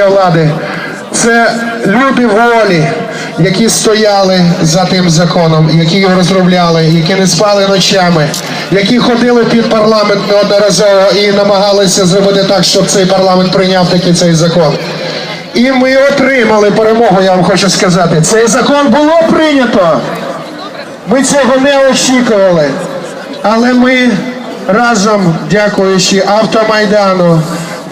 влади. Це люди волі, які стояли за тим законом, які його розробляли, які не спали ночами, які ходили під парламент неодноразово і намагалися зробити так, щоб цей парламент прийняв таки цей закон. І ми отримали перемогу, я вам хочу сказати. Цей закон було прийнято. Ми цього не очікували. Але ми разом, дякуючи автомайдану,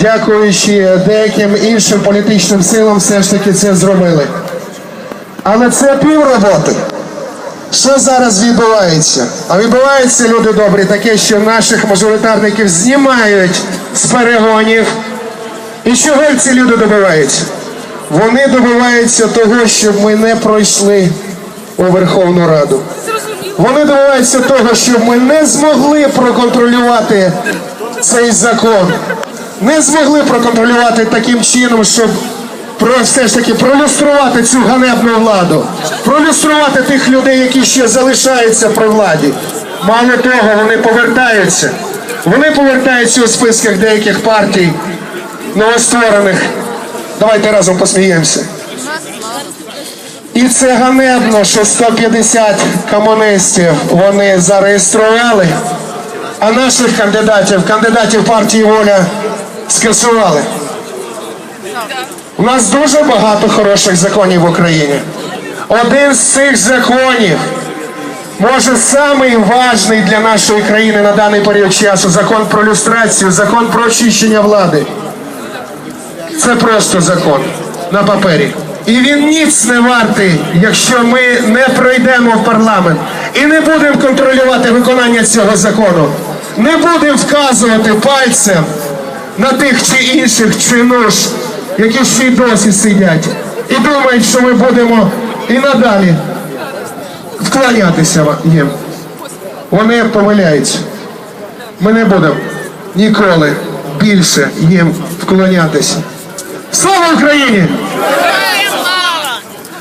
дякуючи деяким іншим політичним силам, все ж таки це зробили. Але це півроботи. Що зараз відбувається? А відбувається, люди добрі, таке, що наших мажоритарників знімають з перегонів. І чого ці люди добиваються? Вони добиваються того, щоб ми не пройшли у Верховну Раду. Вони добиваються того, щоб ми не змогли проконтролювати цей закон. Не змогли проконтролювати таким чином, щоб про все ж таки пролюструвати цю ганебну владу, пролюструвати тих людей, які ще залишаються при владі. Мало того, вони повертаються. Вони повертаються у списках деяких партій новостворених. Давайте разом посміємося. І це ганебно, що 150 комуністів вони зареєстрували, а наших кандидатів, кандидатів партії воля скасували. У нас дуже багато хороших законів в Україні. Один з цих законів, може самий важний для нашої країни на даний період часу закон про люстрацію, закон про очищення влади. Це просто закон на папері. І він ніц не вартий, якщо ми не пройдемо в парламент і не будемо контролювати виконання цього закону. Не будемо вказувати пальцем на тих чи інших чинуш, які ще й досі сидять. І думають, що ми будемо і надалі вклонятися їм. Вони помиляються. Ми не будемо ніколи більше їм вклонятися. Слава Україні!